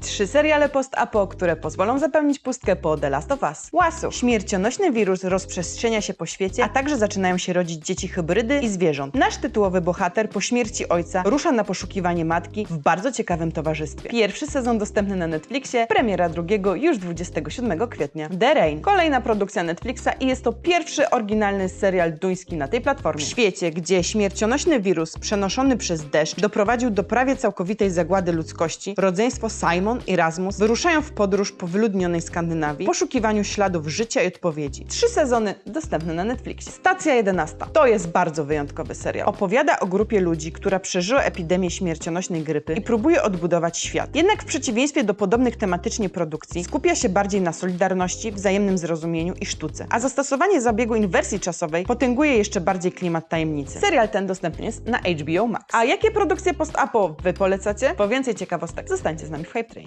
Trzy seriale post-apo, które pozwolą zapełnić pustkę po The Last of Us. Łasu. Śmiercionośny wirus rozprzestrzenia się po świecie, a także zaczynają się rodzić dzieci hybrydy i zwierząt. Nasz tytułowy bohater po śmierci ojca rusza na poszukiwanie matki w bardzo ciekawym towarzystwie. Pierwszy sezon dostępny na Netflixie, premiera drugiego już 27 kwietnia. The Rain. Kolejna produkcja Netflixa i jest to pierwszy oryginalny serial duński na tej platformie. W świecie, gdzie śmiercionośny wirus przenoszony przez deszcz doprowadził do prawie całkowitej zagłady ludzkości, rodzeństwo Simon i Rasmus wyruszają w podróż po wyludnionej Skandynawii w poszukiwaniu śladów życia i odpowiedzi. Trzy sezony dostępne na Netflixie. Stacja 11. To jest bardzo wyjątkowy serial. Opowiada o grupie ludzi, która przeżyła epidemię śmiercionośnej grypy i próbuje odbudować świat. Jednak w przeciwieństwie do podobnych tematycznie produkcji, skupia się bardziej na solidarności, wzajemnym zrozumieniu i sztuce. A zastosowanie zabiegu inwersji czasowej potęguje jeszcze bardziej klimat tajemnicy. Serial ten dostępny jest na HBO Max. A jakie produkcje post-apo wy polecacie? Po więcej ciekawostek zostańcie z nami w Hype.